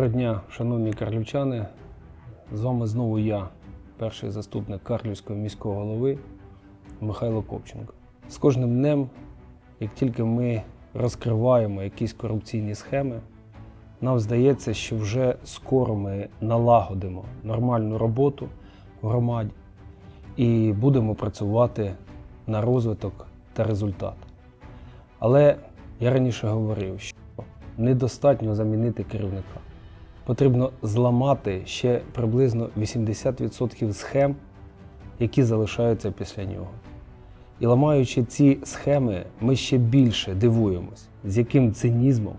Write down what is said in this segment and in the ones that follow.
Доброго дня, шановні карлівчани. З вами знову я, перший заступник Карлівського міського голови Михайло Копченко. З кожним днем, як тільки ми розкриваємо якісь корупційні схеми, нам здається, що вже скоро ми налагодимо нормальну роботу в громаді і будемо працювати на розвиток та результат. Але я раніше говорив, що недостатньо замінити керівника. Потрібно зламати ще приблизно 80% схем, які залишаються після нього. І ламаючи ці схеми, ми ще більше дивуємось, з яким цинізмом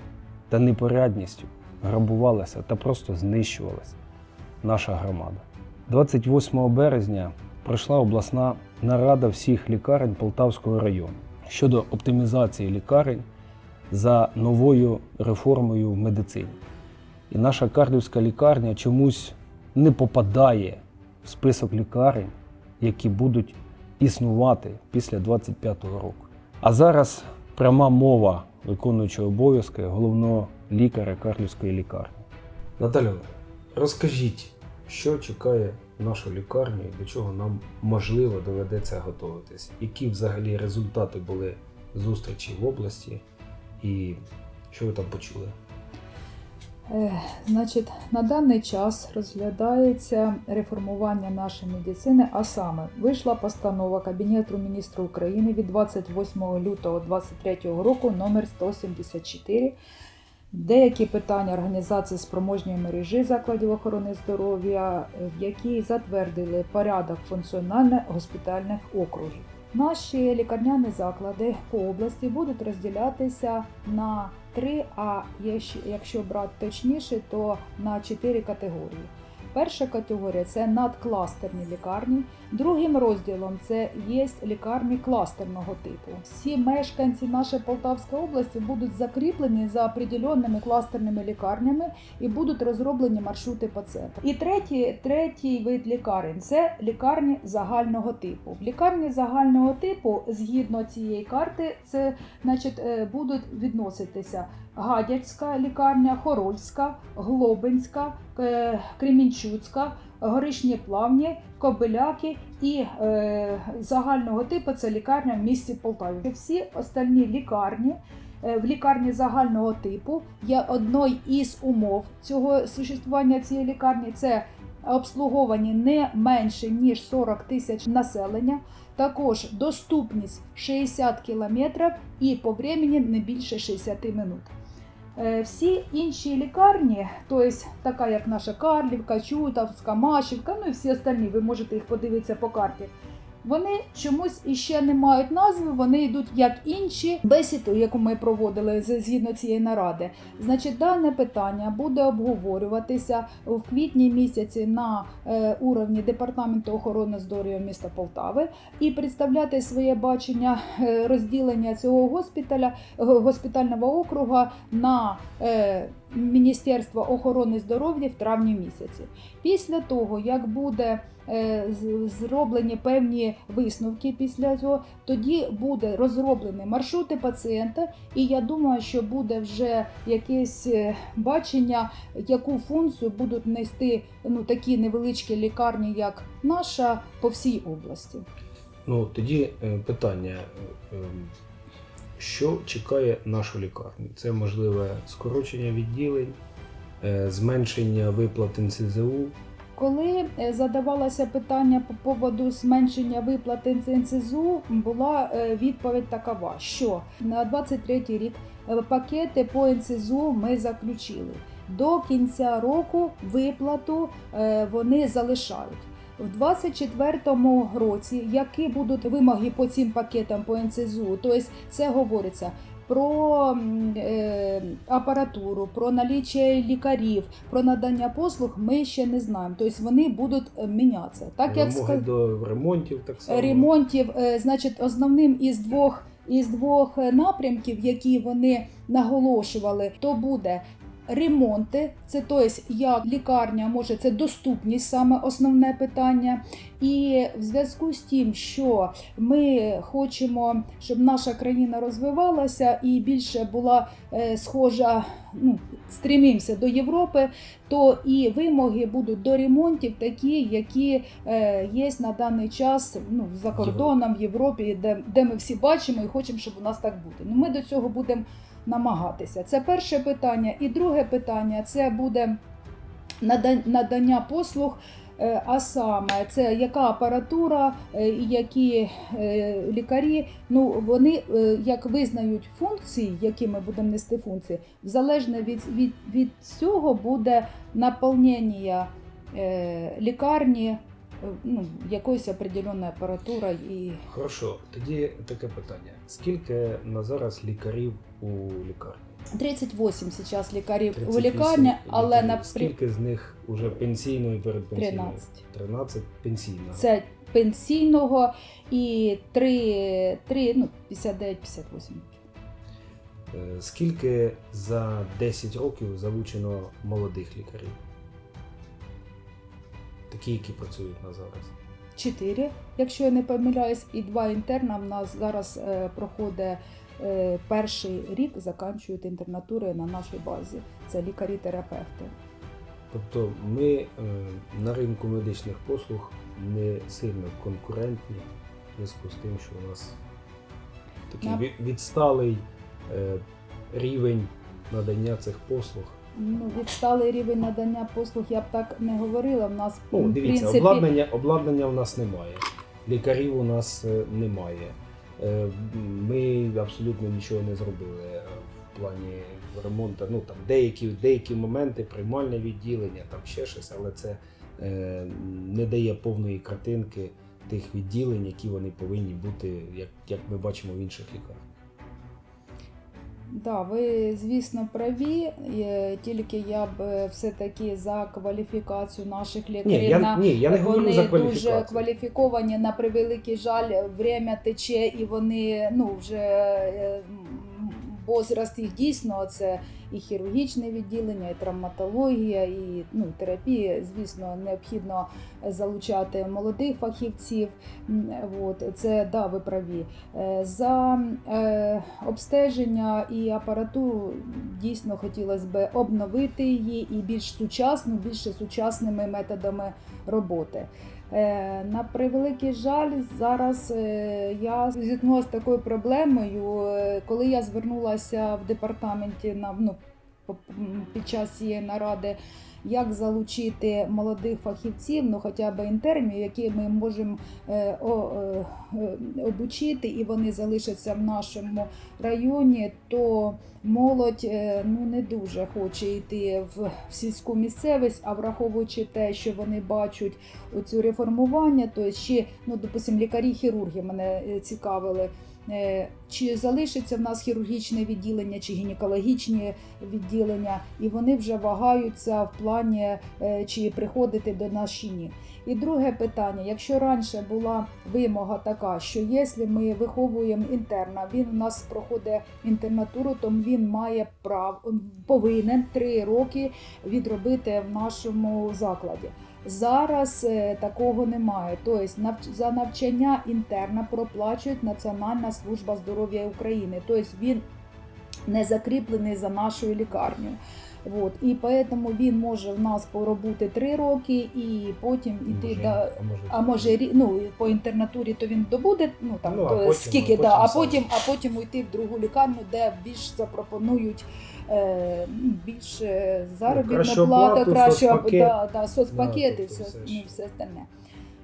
та непорядністю грабувалася та просто знищувалася наша громада. 28 березня пройшла обласна нарада всіх лікарень Полтавського району щодо оптимізації лікарень за новою реформою в медицині. І наша карлівська лікарня чомусь не попадає в список лікарень, які будуть існувати після 25-го року. А зараз пряма мова виконуючого обов'язки головного лікаря Карлівської лікарні. Наталя, розкажіть, що чекає нашу лікарню і до чого нам можливо доведеться готуватись? Які взагалі результати були зустрічі в області, і що ви там почули? Значить, на даний час розглядається реформування нашої медицини, а саме вийшла постанова Кабінету міністрів України від 28 лютого 2023 року номер 174 Деякі питання організації спроможньої мережі закладів охорони здоров'я, в якій затвердили порядок функціональних госпітальних округів. Наші лікарняні заклади по області будуть розділятися на три, а якщо- брати точніше, то на чотири категорії. Перша категорія це надкластерні лікарні. Другим розділом це є лікарні кластерного типу. Всі мешканці нашої Полтавської області будуть закріплені за определеними кластерними лікарнями і будуть розроблені маршрути пацієнта. І третій, третій вид лікарень це лікарні загального типу. Лікарні загального типу, згідно цієї карти, це значить, е, будуть відноситися Гадяцька лікарня, Хорольська, Глобинська, Кремінчуцька, Горишні плавні, Кобиляки і е, загального типу це лікарня в місті Полтаві. Всі остальні лікарні. е, В лікарні загального типу є одною із умов цього существування цієї лікарні. Це обслуговування не менше ніж 40 тисяч населення. Також доступність 60 кілометрів і по времени не більше 60 минут. Е, Всі інші лікарні, тобто така як наша Карлівка, Чутовська, Машівка, ну і всі остальні, ви можете їх подивитися по карті. Вони чомусь іще не мають назви, вони йдуть як інші бесіду, яку ми проводили згідно цієї наради. Значить, дане питання буде обговорюватися в квітні місяці на е, уровні департаменту охорони здоров'я міста Полтави і представляти своє бачення е, розділення цього госпіталя е, госпітального округа на Міністерство охорони здоров'я в травні місяці. Після того, як буде е, зроблені певні висновки після цього, тоді буде розроблені маршрути пацієнта, і я думаю, що буде вже якесь е, бачення, яку функцію будуть нести ну, такі невеличкі лікарні, як наша, по всій області. Ну, тоді е, питання. Що чекає нашу лікарню? Це можливе скорочення відділень, е, зменшення виплат НСЗУ. Коли е, задавалося питання по поводу зменшення виплати НСЗУ, була е, відповідь такова, що на 23 рік пакети по НСЗУ ми заключили. До кінця року виплату вони залишають. В 24-му році, які будуть вимоги по цим пакетам по НСЗУ, тобто це говориться про е, апаратуру, про наліччя лікарів, про надання послуг, ми ще не знаємо. Тобто вони будуть е, мінятися. Так як вимоги до ремонтів так само. ремонтів, е, значить, основним із двох. Із двох е, напрямків, які вони наголошували, то буде ремонти, це тобто, як лікарня може це доступність, саме основне питання. І в зв'язку з тим, що ми хочемо, щоб наша країна розвивалася і більше була е, схожа, ну стрімимося до Європи, то і вимоги будуть до ремонтів такі, які е, є на даний час ну, за кордоном в Європі, де, де ми всі бачимо і хочемо, щоб у нас так буде. Ну, ми до цього будемо намагатися. Це перше питання. І друге питання це буде надання послуг. е, А саме це яка апаратура е, які е, лікарі, ну вони як визнають функції, які ми будемо нести функції, залежно від, від, від цього буде наповнення лікарні ну, якоюсь определеною апаратурою і Хорошо, тоді таке питання: скільки на зараз лікарів у лікарні? 38 зараз лікарів у 38 лікарні, але на скільки з них уже пенсійної перед пенсійною? 13. 13 пенсійного. Це пенсійного і 3, 3 ну, 59-58. Е, Скільки за 10 років залучено молодих лікарів? Такі, які працюють на зараз. 4, якщо я не помиляюсь, і два інтерна в нас зараз е, проходить е, перший рік, заканчують інтернатури на нашій базі. Це лікарі-терапевти. Тобто ми е, на ринку медичних послуг не сильно конкурентні в зв'язку з тим, що у нас такий На- відсталий е, рівень надання цих послуг. Ну, відсталий рівень надання послуг я б так не говорила. В нас Ну, в дивіться, принципі, обладнання, обладнання у нас немає, лікарів у нас е, немає. Е, Ми абсолютно нічого не зробили е, в плані ремонту. Ну там деякі, деякі моменти, приймальне відділення, там ще щось, але це е, не дає повної картинки тих відділень, які вони повинні бути, як, як ми бачимо в інших лікарнях. Да, ви, звісно, праві. Тільки я б е, все-таки за кваліфікацію наших лікарів. Ні, я, ні, я не говорю вони за дуже кваліфіковані на превеликий жаль, время тече, і вони ну вже е, возраст їх дійсно це і хірургічне відділення, і травматологія, і ну, терапія. Звісно, необхідно залучати молодих фахівців. От, це да, ви праві. Е, За е, обстеження і апаратуру дійсно хотілося б обновити її і більш сучасну, більше сучасними методами роботи. Е, На превеликий жаль, зараз е, я зіткнулася з такою проблемою, е, коли я звернулася в департаменті на ну, під час цієї наради, як залучити молодих фахівців, ну хоча б інтернів, які ми можемо е, е, обучити, і вони залишаться в нашому районі, то молодь е, ну не дуже хоче йти в, сільську місцевість, а враховуючи те, що вони бачать оцю реформування, то ще, ну, допустим, лікарі-хірурги мене цікавили. Е, Чи залишиться в нас хірургічне відділення, чи гінекологічні відділення, і вони вже вагаються в плані, е, чи приходити до нас чи ні. І друге питання: якщо раніше була вимога така, що якщо ми виховуємо інтерна, він у нас проходить інтернатуру, то він має прав повинен три роки відробити в нашому закладі. Зараз е, такого немає. Тобто за навчання інтерна проплачують Національна служба здоров'я України. Тобто він не закріплений за нашою лікарнею. Вот. І тому він може в нас поробути три роки і потім іти до. а може, А може ну, по інтернатурі то він добуде, ну там Ну, а потім- скільки, а да, потім а потім, а потім уйти в другу лікарню, де більш запропонують е, ну, більш е, заробітну кращу плату, оплату, краще соцпакет. да, да, соцпакет Да, тобто все, все ну, все остальне.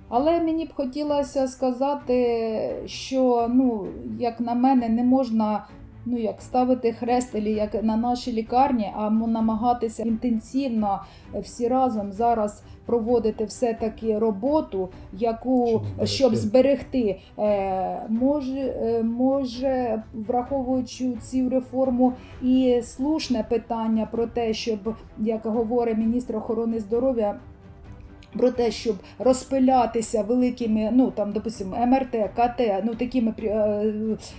Але мені б хотілося сказати, що ну, як на мене, не можна ну, як ставити хрестелі як на наші лікарні, а намагатися інтенсивно е, всі разом зараз проводити все-таки роботу, яку Щоб щоб зберегти. Е, може, е, може, враховуючи цю реформу, і слушне питання про те, щоб, як говорить міністр охорони здоров'я, про те, щоб розпилятися великими, ну там, допустимо, МРТ, КТ, ну такими е,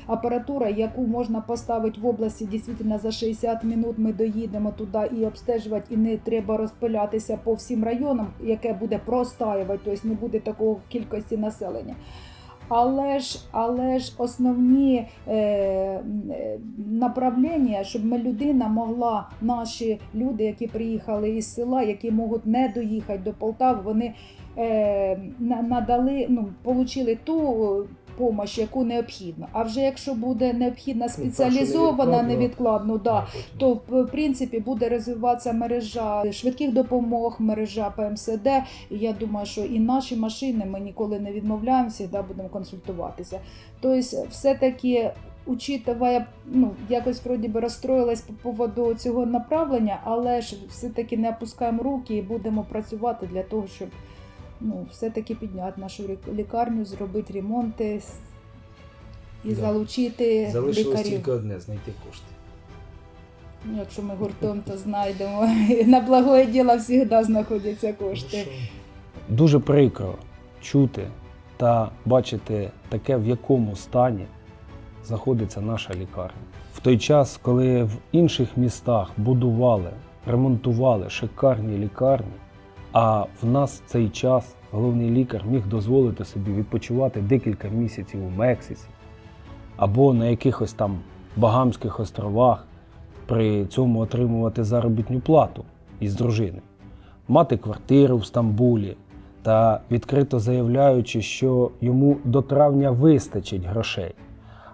апаратура, яку можна поставити в області дійсно за 60 минут. Ми доїдемо туди і обстежувати, і не треба розпилятися по всім районам, яке буде простаювати, тобто не буде такого кількості населення. Але ж, але ж основні е, е, направлення, щоб ми людина могла, наші люди, які приїхали із села, які можуть не доїхати до Полтави, вони е, на- надали, ну, отримали ту допомогу, яку необхідно. А вже якщо буде необхідна спеціалізована невідкладно, да, то в принципі буде розвиватися мережа швидких допомог, мережа ПМСД. І я думаю, що і наші машини ми ніколи не відмовляємо, завжди будемо консультуватися. Тобто, все-таки. Учитывая, ну, якось вроді би розстроїлась по поводу цього направлення, але ж все-таки не опускаємо руки і будемо працювати для того, щоб ну, все-таки підняти нашу лікарню, зробити ремонти і Да. залучити Залишилось лікарів. тільки одне знайти кошти. Ну, Якщо ми гуртом, то знайдемо. На благое діло завжди знаходяться кошти. Дуже прикро чути та бачити таке, в якому стані знаходиться наша лікарня. В той час, коли в інших містах будували, ремонтували шикарні лікарні, а в нас в цей час головний лікар міг дозволити собі відпочивати декілька місяців у Мексиці або на якихось там Багамських островах, при цьому отримувати заробітну плату із дружини, мати квартиру в Стамбулі та відкрито заявляючи, що йому до травня вистачить грошей.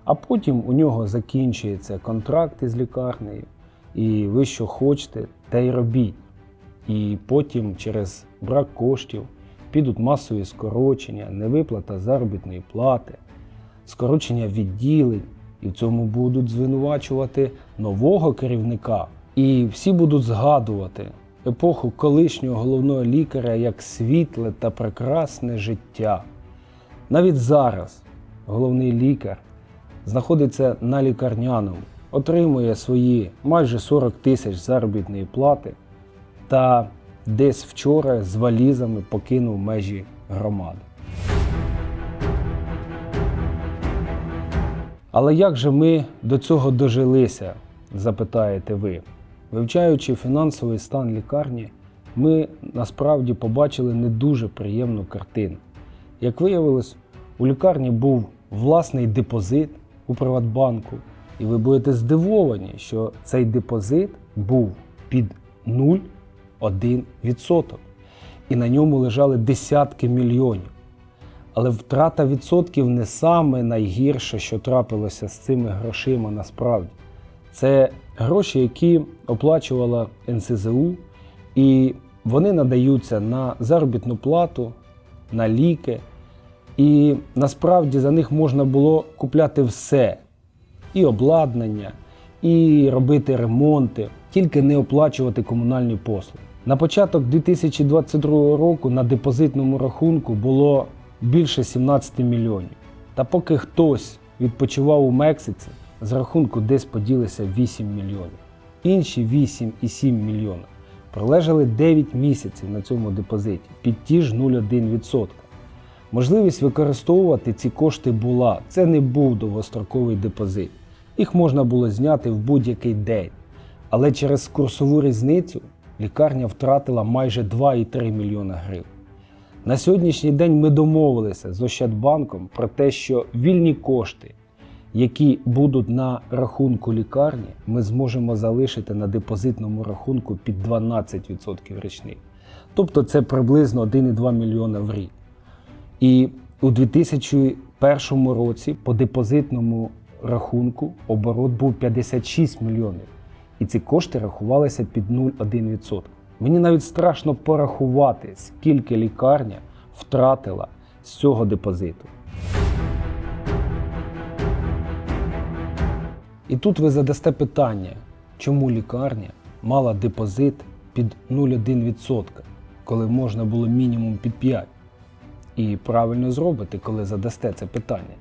А потім у нього закінчується контракт із лікарнею, і ви що хочете, те й робіть. І потім через брак коштів підуть масові скорочення, невиплата заробітної плати, скорочення відділень, і в цьому будуть звинувачувати нового керівника. І всі будуть згадувати епоху колишнього головного лікаря як світле та прекрасне життя. Навіть зараз головний лікар знаходиться на лікарняному, отримує свої майже 40 тисяч заробітної плати та десь вчора з валізами покинув межі громади. Але як же ми до цього дожилися, запитаєте ви? Вивчаючи фінансовий стан лікарні, ми насправді побачили не дуже приємну картину. Як виявилось, у лікарні був власний депозит у Приватбанку, і ви будете здивовані, що цей депозит був під 0,1%. І на ньому лежали десятки мільйонів. Але втрата відсотків не саме найгірше, що трапилося з цими грошима насправді. Це гроші, які оплачувала НСЗУ, і вони надаються на заробітну плату, на ліки. І насправді за них можна було купляти все: і обладнання, і робити ремонти, тільки не оплачувати комунальні послуги. На початок 2022 року на депозитному рахунку було більше 17 мільйонів. Та поки хтось відпочивав у Мексиці, з рахунку десь поділися 8 мільйонів. Інші 8,7 мільйона пролежали 9 місяців на цьому депозиті під ті ж 0,1%. Можливість використовувати ці кошти була. Це не був довгостроковий депозит. Їх можна було зняти в будь-який день. Але через курсову різницю лікарня втратила майже 2,3 мільйона гривень. На сьогоднішній день ми домовилися з Ощадбанком про те, що вільні кошти, які будуть на рахунку лікарні, ми зможемо залишити на депозитному рахунку під 12% річних. Тобто це приблизно 1,2 мільйона в рік. І у 2001 році по депозитному рахунку оборот був 56 мільйонів. І ці кошти рахувалися під 0,1%. Мені навіть страшно порахувати, скільки лікарня втратила з цього депозиту. І тут ви задасте питання, чому лікарня мала депозит під 0,1%, коли можна було мінімум під 5%. І правильно зробите, коли задасте це питання.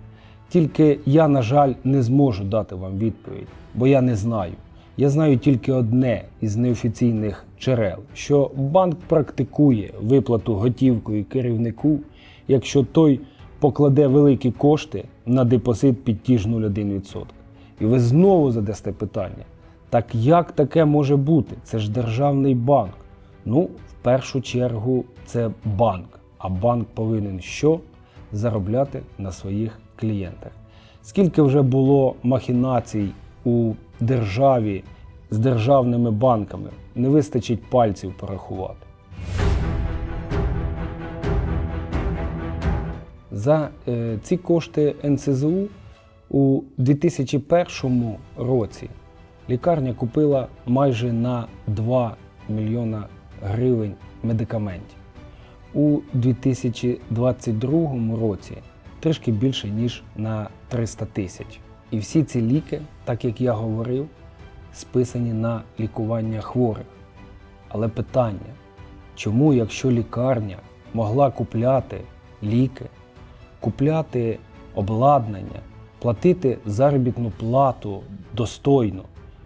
Тільки я, на жаль, не зможу дати вам відповідь, бо я не знаю. Я знаю тільки одне із неофіційних джерел, що банк практикує виплату готівкою керівнику, якщо той покладе великі кошти на депозит під ті ж 0,1%. І ви знову задасте питання: так як таке може бути? Це ж державний банк. Ну, в першу чергу, це банк. А банк повинен що? заробляти на своїх клієнтах. Скільки вже було махінацій у державі з державними банками, не вистачить пальців порахувати. За е, ці кошти НСЗУ у 2001 році лікарня купила майже на 2 мільйона гривень медикаментів. У 2022 році трішки більше, ніж на 300 тисяч. І всі ці ліки, так як я говорив, списані на лікування хворих. Але питання, чому, якщо лікарня могла купляти ліки, купляти обладнання, платити заробітну плату достойно,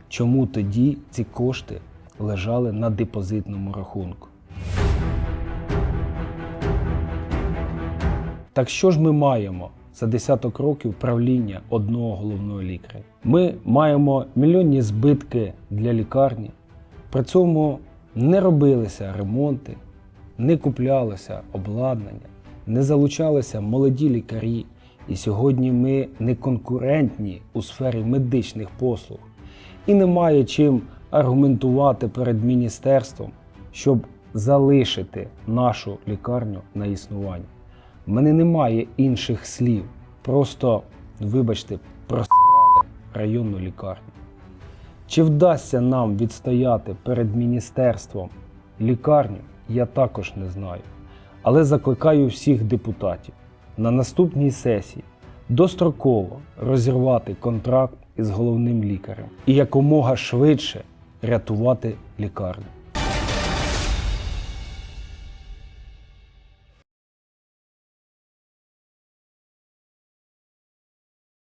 чому тоді ці кошти лежали на депозитному рахунку? Так що ж ми маємо за десяток років правління одного головного лікаря? Ми маємо мільйонні збитки для лікарні, при цьому не робилися ремонти, не куплялося обладнання, не залучалися молоді лікарі. І сьогодні ми не конкурентні у сфері медичних послуг. І немає чим аргументувати перед міністерством, щоб залишити нашу лікарню на існуванні. Мене немає інших слів. Просто, вибачте, просрали районну лікарню. Чи вдасться нам відстояти перед міністерством лікарню, я також не знаю. Але закликаю всіх депутатів на наступній сесії достроково розірвати контракт із головним лікарем і якомога швидше рятувати лікарню.